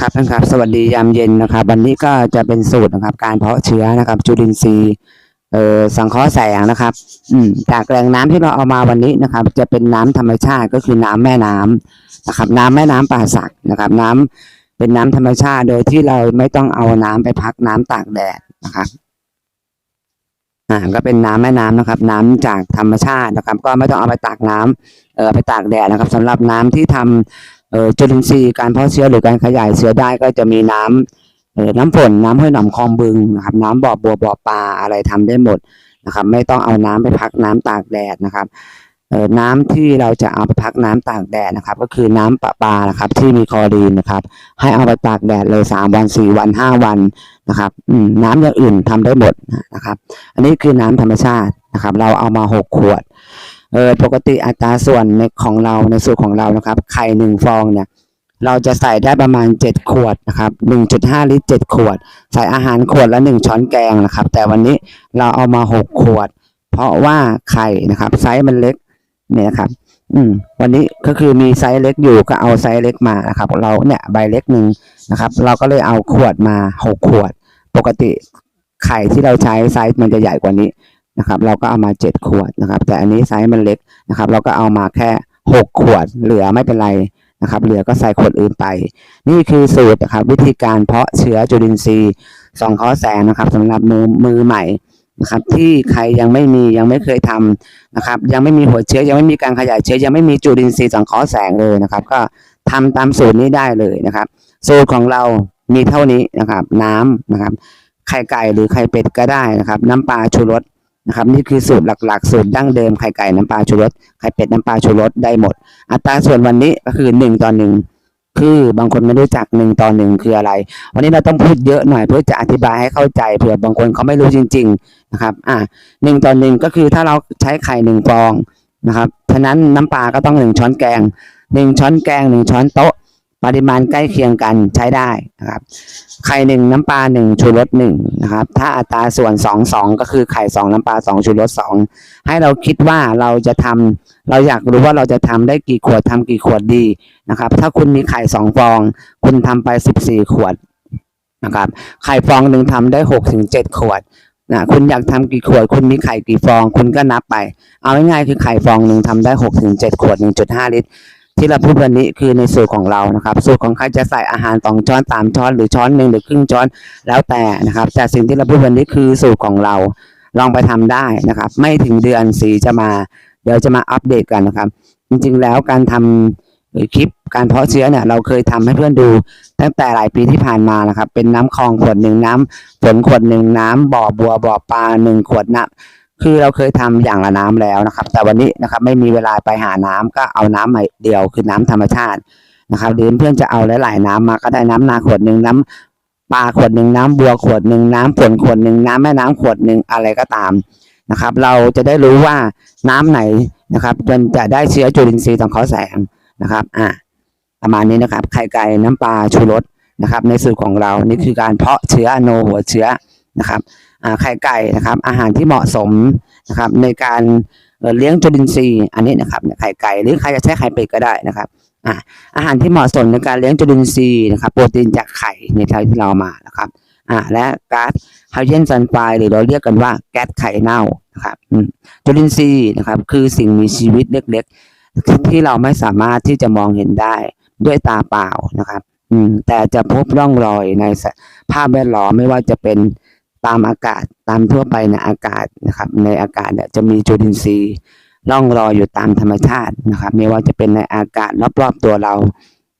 ครับท่านครับ สวัสดียามเย็นนะครับ วันนี้ก็จะเป็นสูตรนะครับ การเพาะเชื้อนะครับ จุลินทรีย์เอ่อสังเคราะห์แสงนะครับ อืมจากแหล่งน้ำที่เราเอามาวันนี้นะครับ จะเป็นน้ำธรรมชาติก็คือน้ำแม่น้ำนะครับ น้ำแม่น้ำป่าสักนะครับ น้ำเป็นน้ำธรรมชาติโดยที่เราไม่ต้องเอาน้ำไปพักน้ำตากแดดนะครับอ่าก็เป็นน้ำแม่น้ำนะครับ น้ำจากธรรมชาตินะครับ ก็ไม่ต้องเอาไปตากน้ำเอ่อไปตากแดดนะครับสำหรับน้ำที่ทำเอ่อ จุลินทรีย์การเพาะเชื้อหรือการขยายเชื้อได้ก็จะมีน้ำเอ่อน้ำฝนน้ำห้วยหนองคลองบึงนะครับ น้ำบ่อบัวบ่อปลาอะไรทำได้หมดนะครับ ไม่ต้องเอาน้ำไปพักน้ำตากแดดนะครับเอ่อน้ำที่เราจะเอาไปพักน้ำตากแดดนะครับ ก็คือน้ำประปานะครับ ที่มีคลอรีนนะครับ ให้เอาไปตากแดดเลยสามวันสี่วันห้าวันนะครับน้ำอย่างอื่นทำได้หมดนะครับ อันนี้คือน้ำธรรมชาตินะครับ เราเอามาหกขวด เออปกติอัตราส่วนในของเราในสูตรของเรานะครับ ไข่หนึ่งฟองเนี่ย เราจะใส่ได้ประมาณเจ็ดขวดนะครับหนึ่งจุดห้าลิตรเจ็ดขวด ใส่อาหารขวดละหนึ่งช้อนแกงนะครับ แต่วันนี้เราเอามาหกขวด เพราะว่าไข่นะครับ ไซส์มันเล็กเนี่ยนะครับ อืม วันนี้ก็คือมีไซส์เล็กอยู่ก็เอาไซส์เล็กมานะครับ เราเนี่ยใบเล็กหนึ่งนะครับ เราก็เลยเอาขวดมาหกขวด ปกติไข่ที่เราใช้ไซส์มันจะใหญ่กว่านี้ นะครับ เราก็เอามาเจ็ดขวดนะครับ แต่อันนี้ไซส์มันเล็กนะครับ เราก็เอามาแค่หกขวด เหลือไม่เป็นไรนะครับ เหลือก็ใส่ขวดอื่นไป นี่คือสูตรนะครับ วิธีการเพาะเชื้อจุลินทรีย์สองข้อแสงนะครับสำหรับมือมือใหม่นะครับที่ใครยังไม่มียังไม่เคยทำนะครับ ยังไม่มีหัวเชื้อยังไม่มีการขยายเชื้อยังไม่มีจุลินทรีย์สังเคราะห์แสงเลยนะครับ ก็ทำตามสูตรนี้ได้เลยนะครับ สูตรของเรามีเท่านี้นะครับ น้ำนะครับไข่ไก่หรือไข่เป็ดก็ได้นะครับ น้ำปลาชูรส นะครับนี่คือสูตรหลักๆ สูตรดั้งเดิมไข่ไก่น้ำปลาชูรสไข่เป็ดน้ำปลาชูรสได้หมด อัตราส่วนวันนี้ก็คือหนึ่งต่อหนึ่งคือบางคนไม่รู้จักหนึ่งต่อหนึ่งคืออะไร วันนี้เราต้องพูดเยอะหน่อยเพื่อจะอธิบายให้เข้าใจเผื่อบางคนเขาไม่รู้จริง ๆนะครับ อ่าหนึ่งต่อหนึ่งก็คือถ้าเราใช้ไข่หนึ่งฟองนะครับฉะนั้นน้ำปลาก็ต้องหนึ่งช้อนแกงหนึ่งช้อนแกงหนึ่งช้อนโต๊ะ ปริมาณใกล้เคียงกันใช้ได้นะครับ ไข่หนึ่งน้ำปลาหนึ่งชูรสหนึ่งนะครับ ถ้าอัตราส่วนสองสองก็คือไข่สองน้ำปลาสองชูรสสองให้เราคิดว่าเราจะทำเราอยากรู้ว่าเราจะทำได้กี่ขวดทำกี่ขวดดีนะครับ ถ้าคุณมีไข่สองฟอง คุณทำไปสิบสี่ขวดนะครับ ไข่ฟองหนึ่งทำได้หกถึงเจ็ดขวดนะคุณอยากทำกี่ขวด คุณมีไข่กี่ฟอง คุณก็นับไป เอาง่ายๆคือไข่ฟองหนึ่งทำได้หกถึงเจ็ดขวดหนึ่งจุดห้าลิตร ที่เราพูดวันนี้คือในสูตรของเรานะครับ สูตรของใครจะใส่อาหารสองช้อนสามช้อนหรือช้อนหนึ่งหรือครึ่งช้อนแล้วแต่นะครับ แต่สิ่งที่เราพูดวันนี้คือสูตรของเรา ลองไปทำได้นะครับ ไม่ถึงเดือนสีจะมา เดี๋ยวจะมาอัปเดตกันนะครับ จริงๆแล้วการทำเอ่อคลิปการเพาะเชื้อเนี่ยเราเคยทำให้เพื่อนดู ตั้งแต่หลายปีที่ผ่านมานะครับ เป็นน้ำคลองขวดหนึ่งน้ำฝนขวดหนึ่งน้ำบ่อบัวบ่อปลาหนึ่งขวดน้ำ คือเราเคยทำอย่างละน้ำแล้วนะครับ แต่วันนี้นะครับไม่มีเวลาไปหาน้ำก็เอาน้ำใหม่เดียวคือน้ำธรรมชาตินะครับหรือเพื่อนจะเอาหลาย ๆ น้ำมาก็ได้น้ำนาขวดหนึ่งน้ำปลาขวดหนึ่งน้ำบัวขวดหนึ่งน้ำฝนขวดหนึ่งน้ำแม่น้ำขวดหนึ่งอะไรก็ตามนะครับ เราจะได้รู้ว่าน้ำไหนนะครับมันจะได้เชื้อจุลินทรีย์สังเคราะห์แสงนะครับอ่าประมาณนี้นะครับ ไข่ไก่น้ำปลาชูรสนะครับ ในสูตรของเรานี่คือการเพาะเชื้อโนหัวเชื้อนะครับ ไข่ไก่นะครับ อาหารที่เหมาะสมนะครับ ในการเลี้ยงจุลินทรีย์อันนี้นะครับไข่ไก่หรือใครจะใช้ไข่เป็ดก็ได้นะครับอ่าอาหารที่เหมาะสมในการเลี้ยงจุลินทรีย์นะครับ โปรตีนจากไข่ในไทยที่เราเอามานะครับอ่าและก๊าซไฮโดรเจนซัลไฟด์หรือเราเรียกกันว่าแก๊สไข่เน่านะครับจุลินทรีย์นะครับ คือสิ่งมีชีวิตเล็กๆ ที่เราไม่สามารถที่จะมองเห็นได้ด้วยตาเปล่านะครับอืมแต่จะพบร่องรอยในภาพแวดล้อมไม่ว่าจะเป็น ตามอากาศตามทั่วไปในอากาศนะครับ ในอากาศเนี่ยจะมีจุลินทรีย์ล่องลอยอยู่ตามธรรมชาตินะครับ ไม่ว่าจะเป็นในอากาศรอบๆตัวเรา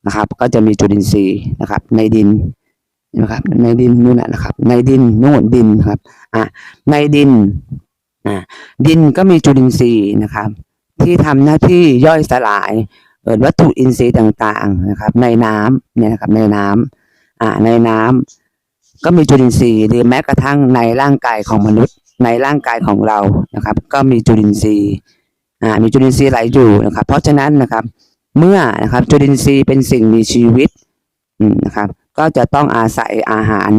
นะครับ ก็จะมีจุลินทรีย์นะครับ ในดินนะครับ ในดินนู่นนะนะครับ ในดินนู่นดินครับอะในดินอะดินก็มีจุลินทรีย์นะครับ ที่ทำหน้าที่ย่อยสลายวัตถุอินทรีย์ต่างๆนะครับ ในน้ำเนี่ยนะครับในน้ำอ่าในน้ำ ก็มีจุลินทรีย์หรือแม้กระทั่งในร่างกายของมนุษย์ ในร่างกายของเรานะครับ ก็มีจุลินทรีย์อ่ามีจุลินทรีย์ไหลอยู่นะครับ เพราะฉะนั้นนะครับ เมื่อนะครับจุลินทรีย์เป็นสิ่งมีชีวิตนะครับ ก็จะต้องอาศัยอาหาร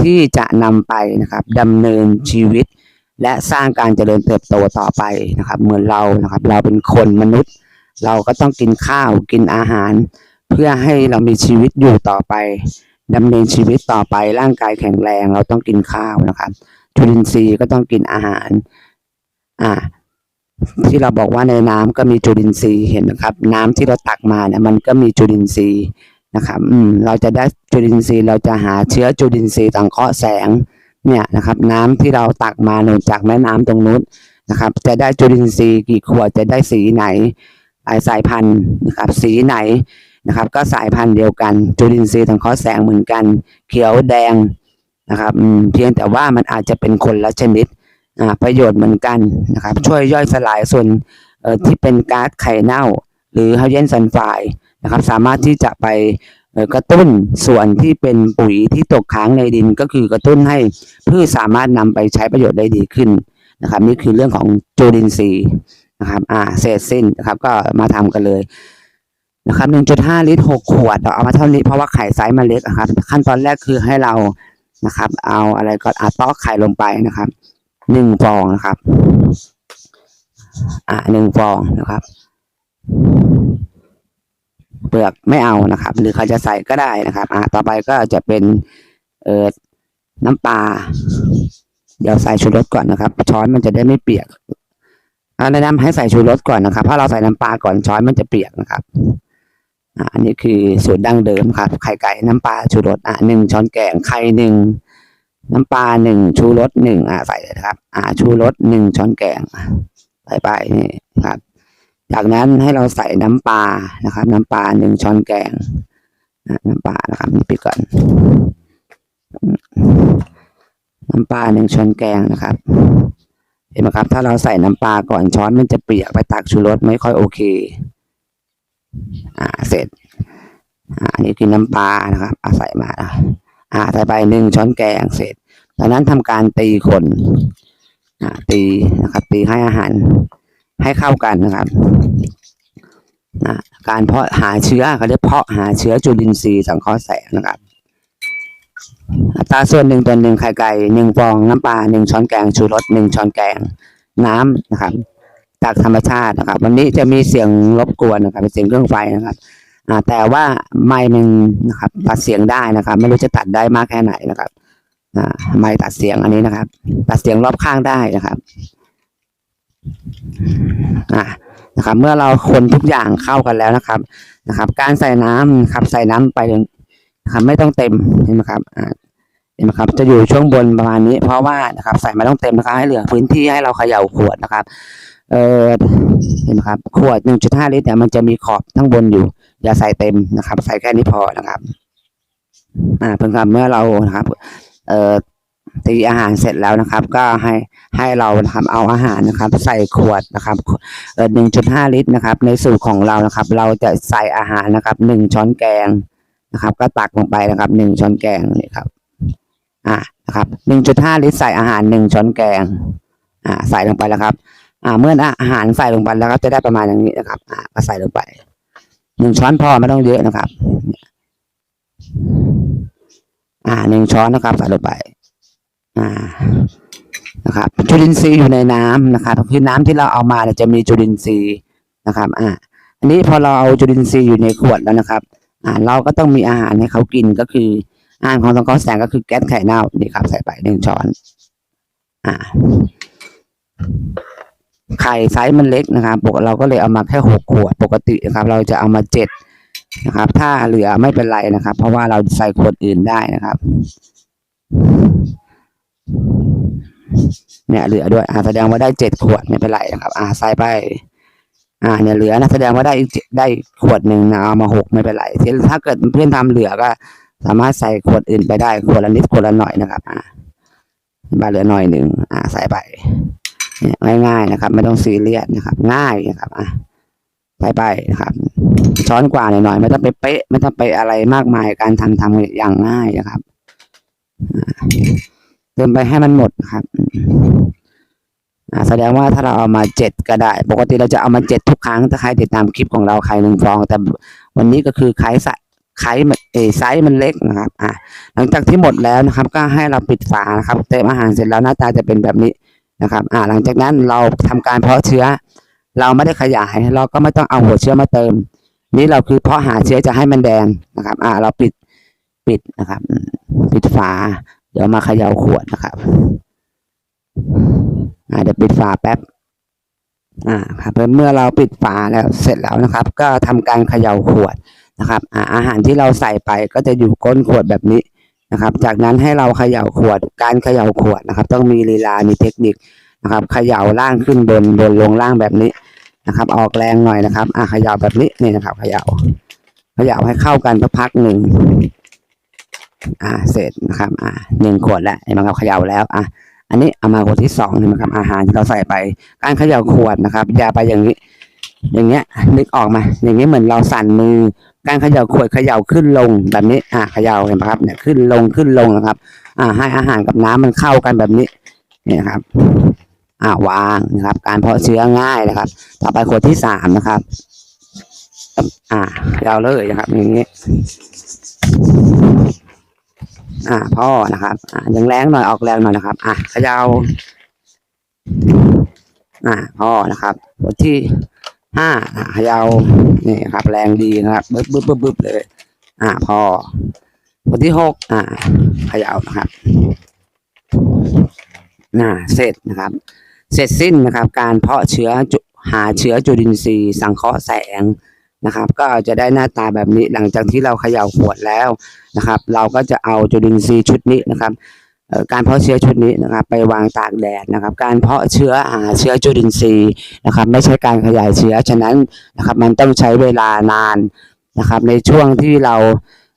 ที่จะนำไปนะครับดำเนินชีวิต และสร้างการเจริญเติบโตต่อไปนะครับ เหมือนเรานะครับ เราเป็นคนมนุษย์ เราก็ต้องกินข้าวกินอาหาร เพื่อให้เรามีชีวิตอยู่ต่อไป ดำเนินชีวิตต่อไปร่างกายแข็งแรงเราต้องกินข้าวนะครับจุลินทรีย์ก็ต้องกินอาหาร อ่า ที่เราบอกว่าในน้ำก็มีจุลินทรีย์เห็นนะครับ น้ำที่เราตักมาเนี่ยมันก็มีจุลินทรีย์นะครับ อืม เราจะได้จุลินทรีย์เราจะหาเชื้อจุลินทรีย์สังเคราะห์แสง เนี่ยนะครับ น้ำที่เราตักมาหนุนจากแม่น้ำตรงนู้นนะครับ จะได้จุลินทรีย์กี่ขวดจะได้สีไหนหลายสายพันธุ์นะครับ สีไหน นะครับ ก็สายพันธุ์เดียวกัน จุลินทรีย์สังเคราะห์แสงเหมือนกัน เขียวแดงนะครับเพียงแต่ว่ามันอาจจะเป็นคนละชนิดอ่าประโยชน์เหมือนกันนะครับ ช่วยย่อยสลายส่วนเอ่อที่เป็นก๊าซไข่เน่า หรือไฮโดรเจนซัลไฟด์นะครับ สามารถที่จะไปกระตุ้นส่วนที่เป็นปุ๋ยที่ตกค้างในดินก็คือกระตุ้นให้พืชสามารถนำไปใช้ประโยชน์ได้ดีขึ้นนะครับ นี่คือเรื่องของจุลินทรีย์นะครับอ่าเศษสิ้นนะครับก็มาทำกันเลย นะครับ1.5ลิตร6ขวดเราเอามาเท่านี้เพราะว่าไข่ไซส์มันเล็กนะครับ ขั้นตอนแรกคือให้เรานะครับ เอาอะไรก็อาตอกไข่ลงไปนะครับหนึ่งฟองนะครับ อ่าหนึ่งฟองนะครับ เปลือกไม่เอานะครับ หรือเขาจะใส่ก็ได้นะครับ อ่าต่อไปก็จะเป็นเอ่อน้ำปลาเดี๋ยวใส่ชูรสก่อนนะครับ ช้อนมันจะได้ไม่เปียกอ่าแนะนำให้ใส่ชูรสก่อนนะครับ ถ้าเราใส่น้ำปลาก่อนช้อนมันจะเปียกนะครับ อันนี้คือสูตรดั้งเดิมครับ ไข่ไก่น้ำปลาชูรสอ่าหนึ่งช้อนแกงไข่หนึ่งน้ำปลาหนึ่งชูรสหนึ่งอ่าใส่เลยครับ อ่าชูรสหนึ่งช้อนแกงใส่ไปนี่ครับ จากนั้นให้เราใส่น้ำปลานะครับ น้ำปลาหนึ่งช้อนแกงอะน้ำปลานะครับนี่ปิดก่อนน้ำปลาหนึ่งช้อนแกงนะครับเห็นไหมครับ ถ้าเราใส่น้ำปลาก่อนช้อนมันจะเปียกไปตักชูรสไม่ค่อยโอเค อ่าเสร็จอ่าอันนี้คือน้ำปลานะครับอาใส่มาอ่าใส่ไปหนึ่งช้อนแกงเสร็จจากนั้นทำการตีคนอ่าตีนะครับ ตีให้อาหารให้เข้ากันนะครับอ่าการเพาะหาเชื้อเขาเรียกเพาะหาเชื้อจุลินทรีย์สังเคราะห์แสงนะครับอัตราส่วนหนึ่งต่อหนึ่งไข่ไก่หนึ่งฟองน้ำปลาหนึ่งช้อนแกงชูรสหนึ่งช้อนแกงน้ำนะครับ จากธรรมชาตินะครับ วันนี้จะมีเสียงรบกวนนะครับเป็นเสียงเครื่องไฟนะครับแต่ว่าไมค์มันนะครับตัดเสียงได้นะครับ ไม่รู้จะตัดได้มากแค่ไหนนะครับไมค์ตัดเสียงอันนี้นะครับ ตัดเสียงรอบข้างได้นะครับอ่านะครับ เมื่อเราคนทุกอย่างเข้ากันแล้วนะครับนะครับ การใส่น้ำครับใส่น้ำไปนะครับไม่ต้องเต็มเห็นไหมครับอ่า เห็นไหมครับจะอยู่ช่วงบนประมาณนี้ เพราะว่านะครับใส่ม่ต้องเต็มนะครับให้เหลือพื้นที่ให้เราเขย่าขวดนะครับเออเห็นไหมครับขวด 1.5 ลิตรเนี่ยมันจะมีขอบทั้งบนอยู่ อย่าใส่เต็มนะครับ ใส่แค่นี้พอนะครับอ่าเพิ่งครับเมื่อเรานะครับ เอ่อตีอาหารเสร็จแล้วนะครับ ก็ให้ให้เรานะครับเอาอาหารนะครับ ใส่ขวดนะครับเอ่อหนึ่งจุดห้าลิตรนะครับ ในสูตรของเรานะครับ เราจะใส่อาหารนะครับหนึ่งช้อนแกงนะครับ ก็ตักลงไปนะครับหนึ่งช้อนแกงนี่ครับ อ่านะครับหนึ่งจุดห้าลิตรใส่อาหารหนึ่งช้อนแกงอ่าใส่ลงไปแล้วครับ อ่าเมื่ออาหารใส่ลงไปแล้วก็จะได้ประมาณอย่างนี้นะครับ อ่าก็ใส่ลงไปหนึ่งช้อนพอไม่ต้องเยอะนะครับ อ่าหนึ่งช้อนนะครับ ใส่ลงไป อ่านะครับจุลินทรีย์อยู่ในน้ำนะครับคือน้ำที่เราเอามาเนี่ยจะมีจุลินทรีย์นะครับ อ่า อันนี้พอเราเอาจุลินทรีย์อยู่ในขวดแล้วนะครับ อ่า เราก็ต้องมีอาหารให้เขากินก็คือ อาหารของสังเคราะห์แสงก็คือแก๊สไข่เน่านี่ครับใส่ไปหนึ่งช้อน อ่า ไข่ไซส์มันเล็กนะครับปกเราก็เลยเอามาแค่หกขวดปกตินะครับ เราจะเอามาเจ็ดนะครับ ถ้าเหลือไม่เป็นไรนะครับ เพราะว่าเราใส่ขวดอื่นได้นะครับ เนี่ยเหลือด้วยอ่าแสดงว่าได้เจ็ดขวดไม่เป็นไรนะครับ อ่าใส่ไปอ่าเนี่ยเหลือนะแสดงว่าได้ได้ขวดหนึ่งนะเอามาหกไม่เป็นไรถ้าเกิดเพื่อนทำเหลือก็ สามารถใส่ขวดอื่นไปได้ขวดละนิดขวดละหน่อยนะครับ อ่าบาเหลือหน่อยหนึ่งอ่าใส่ไปเนี่ยง่ายๆนะครับ ไม่ต้องซีเรียสนะครับ ง่ายนะครับอะไปไปนะครับ ช้อนกว่าหน่อยๆไม่ต้องไปเป๊ะไม่ต้องไปอะไรมากมายการทำทำอย่างง่ายนะครับเติมไปให้มันหมดนะครับอ่าแสดงว่าถ้าเราเอามาเจ็ดก็ได้ ปกติเราจะเอามาเจ็ดทุกครั้งถ้าใครติดตามคลิปของเราใครหนึ่งฟอง แต่วันนี้ก็คือไข่ใส่ ไข่มันเอไซส์มันเล็กนะครับ อ่า หลังจากที่หมดแล้วนะครับ ก็ให้เราปิดฝานะครับ เติมอาหารเสร็จแล้วหน้าตาจะเป็นแบบนี้นะครับ อ่า หลังจากนั้นเราทำการเพาะเชื้อ เราไม่ได้ขยาย เราก็ไม่ต้องเอาหัวเชื้อมาเติม นี่เราคือเพาะหาเชื้อจะให้มันแดงนะครับ อ่า เราปิด ปิดนะครับ ปิดฝา เดี๋ยวมาเขย่าขวดนะครับ อ่า เดี๋ยวปิดฝาแป๊บ อ่า ครับ เมื่อเราปิดฝาแล้วเสร็จแล้วนะครับ ก็ทำการเขย่าขวด นะครับอ่าอาหารที่เราใส่ไปก็จะอยู่ก้นขวดแบบนี้นะครับ จากนั้นให้เราเขย่าขวด การเขย่าขวดนะครับ ต้องมีลีลา มีเทคนิคนะครับ เขย่าล่างขึ้นบนบนลงล่างแบบนี้นะครับ ออกแรงหน่อยนะครับอ่าเขย่าแบบนี้นี่นะครับเขย่าเขย่าให้เข้ากันสักพักหนึ่งอ่าเสร็จนะครับ อ่าหนึ่งขวดแล้วเห็นไหมครับเขย่าแล้วอะอันนี้เอามาขวดที่สองเห็นไหมครับอาหารที่เราใส่ไป การเขย่าขวดนะครับอย่าไปอย่างนี้ อย่างเงี้ยนึกออกมา อย่างนี้เหมือนเราสั่นมือ การเขย่าขวดเขย่าขึ้นลงแบบนี้ อ่าเขย่าเห็นไหมครับเนี่ยขึ้นลงขึ้นลงนะครับ อ่า ให้อาหารกับน้ำมันเข้ากันแบบนี้นี่นะครับ อ่าวางนะครับ การเพาะเชื้อง่ายนะครับ ต่อไปขวดที่สามนะครับ อ่าเขย่าเลยนะครับ อย่างนี้ อ่า พ่อนะครับ อ่ายังแรงหน่อยออกแรงหน่อยนะครับ อะเขย่าอ่าพ่อนะครับบทที่ห้าอ่าเขย่า นี่ครับ แรงดีนะครับบึ๊บบึ๊บบึ๊บบึ๊บเลย อ่าพ่อบทที่หกอ่าเขย่านะครับน่าเสร็จนะครับ เสร็จสิ้นนะครับ การเพาะเชื้อจุหาเชื้อจุลินทรีย์ สังเคราะห์แสงนะครับ ก็จะได้หน้าตาแบบนี้หลังจากที่เราเขย่าขวดแล้วนะครับ เราก็จะเอาจุลินทรีย์ชุดนี้นะครับ การเพาะเชื้อชุดนี้นะครับไปวางตากแดดนะครับ การเพาะเชื้อหาเชื้อจุลินทรีย์นะครับ ไม่ใช่การขยายเชื้อฉะนั้นนะครับมันต้องใช้เวลานานนะครับ ในช่วงที่เรา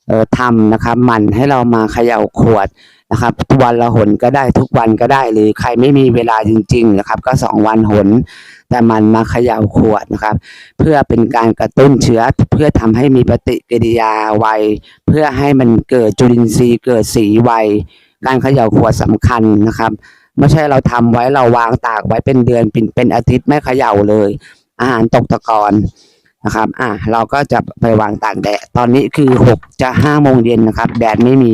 เทำนะครับมันให้เรามาเขย่าขวดนะครับวันละหนก็ได้ทุกวันก็ได้ หรือใครไม่มีเวลาจริง ๆ นะครับ ก็สองวันหน แต่มันมาเขย่าขวดนะครับ เพื่อเป็นการกระตุ้นเชื้อเพื่อทำให้มีปฏิกิริยาไว เพื่อให้มันเกิดจุลินทรีย์เกิดสีไว การเขย่าขวดสำคัญนะครับ ไม่ใช่เราทำไว้เราวางตากไว้เป็นเดือนเป็นเป็นอาทิตย์ไม่เขย่าเลย อาหารตกตะกอนนะครับ อะเราก็จะไปวางตากแดด ตอนนี้คือหกจะห้าโมงเย็นนะครับ แดดไม่มี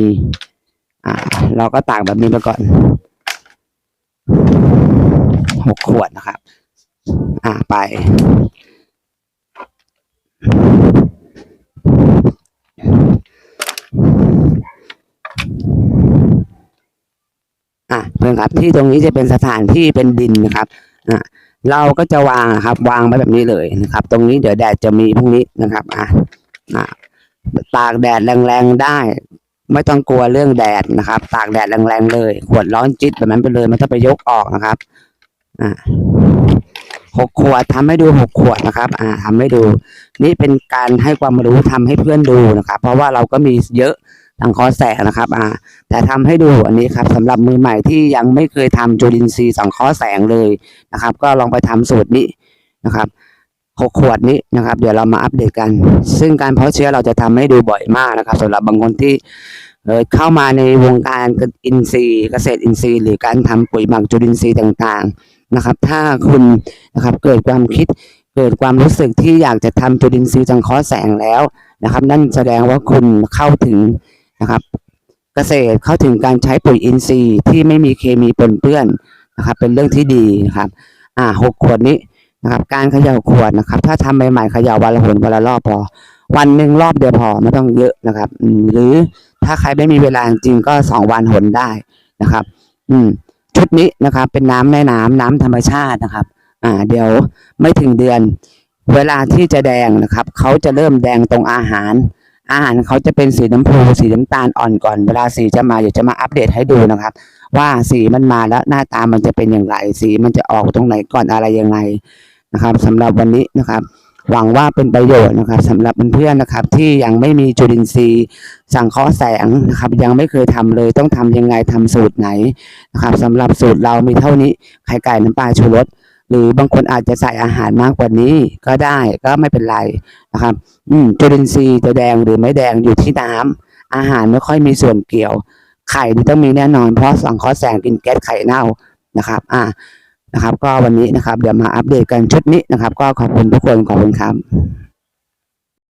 อ่าเราก็ตากแบบนี้ไปก่อนหกขวดนะครับ อ่าไปะครับ ที่ตรงนี้จะเป็นสถานที่เป็นดินนะครับอะเราก็จะวางครับ วางไว้แบบนี้เลยนะครับ ตรงนี้เดี๋ยวแดดจะมีพรุ่งนี้นะครับอะอะตากแดดแรงๆได้ ไม่ต้องกลัวเรื่องแดดนะครับ ตากแดดแรงๆเลยขวดร้อนจิตแบบนั้นไปเลยไม่ต้องไปยกออกนะครับอะหกขวดทำให้ดูหกขวดนะครับ อ่าทำให้ดู นี่เป็นการให้ความรู้ทำให้เพื่อนดูนะครับ เพราะว่าเราก็มีเยอะ ทางคอแสกนะครับอ่าแต่ทำให้ดูอันนี้ครับสำหรับมือใหม่ที่ยังไม่เคยทำจุลินทรีย์สังเคราะห์แสงเลยนะครับ ก็ลองไปทำสูตรนี้นะครับหกขวดนี้นะครับ เดี๋ยวเรามาอัปเดตกัน ซึ่งการเพาะเชื้อเราจะทำให้ดูบ่อยมากนะครับสำหรับบางคนที่เออเข้ามาในวงการอินทรีย์เกษตรอินทรีย์หรือการทำปุ๋ยหมักจุลินทรีย์ต่างๆนะครับ ถ้าคุณนะครับเกิดความคิดเกิดความรู้สึกที่อยากจะทำจุลินทรีย์สังเคราะห์แสงแล้วนะครับ นั่นแสดงว่าคุณเข้าถึง นะครับ เกษตรเข้าถึงการใช้ปุ๋ยอินทรีย์ที่ไม่มีเคมีปนเปื้อนนะครับ เป็นเรื่องที่ดีนะครับ อ่าหกขวดนี้นะครับ การเขย่าขวดนะครับ ถ้าทำใหม่ๆเขย่าวันละหนวันละรอบพอ วันหนึ่งรอบเดียวพอไม่ต้องเยอะนะครับ หรือถ้าใครไม่มีเวลาจริงก็สองวันหนได้นะครับ อืม ชุดนี้นะครับ เป็นน้ำแม่น้ำน้ำธรรมชาตินะครับ อ่า เดี๋ยวไม่ถึงเดือน เวลาที่จะแดงนะครับ เขาจะเริ่มแดงตรงอาหาร อาหารเขาจะเป็นสีน้ำพูสีน้ำตาลอ่อนก่อน เวลาสีจะมาเดี๋ยวจะมาอัปเดตให้ดูนะครับ ว่าสีมันมาแล้วหน้าตามันจะเป็นอย่างไร สีมันจะออกตรงไหนก่อนอะไรยังไงนะครับสำหรับวันนี้นะครับหวังว่าเป็นประโยชน์นะครับสำหรับเพื่อนๆนะครับ ที่ยังไม่มีจุลินทรีย์ สังเคราะห์แสงนะครับ ยังไม่เคยทำเลยต้องทำยังไงทำสูตรไหนนะครับสำหรับสูตรเรามีเท่านี้ไข่ไก่น้ำปลาชูรส หรือบางคนอาจจะใส่อาหารมากกว่านี้ก็ได้ก็ไม่เป็นไรนะครับ อืมจุลินทรีย์จะแดงหรือไม่แดงอยู่ที่น้ำอาหารไม่ค่อยมีส่วนเกี่ยว ไข่นี่ต้องมีแน่นอน เพราะสังเคราะห์แสงกินแก๊สไข่เน่านะครับ อ่านะครับ ก็วันนี้นะครับ เดี๋ยวมาอัปเดตกันชุดนี้นะครับ ก็ขอบคุณทุกคนขอบคุณครับ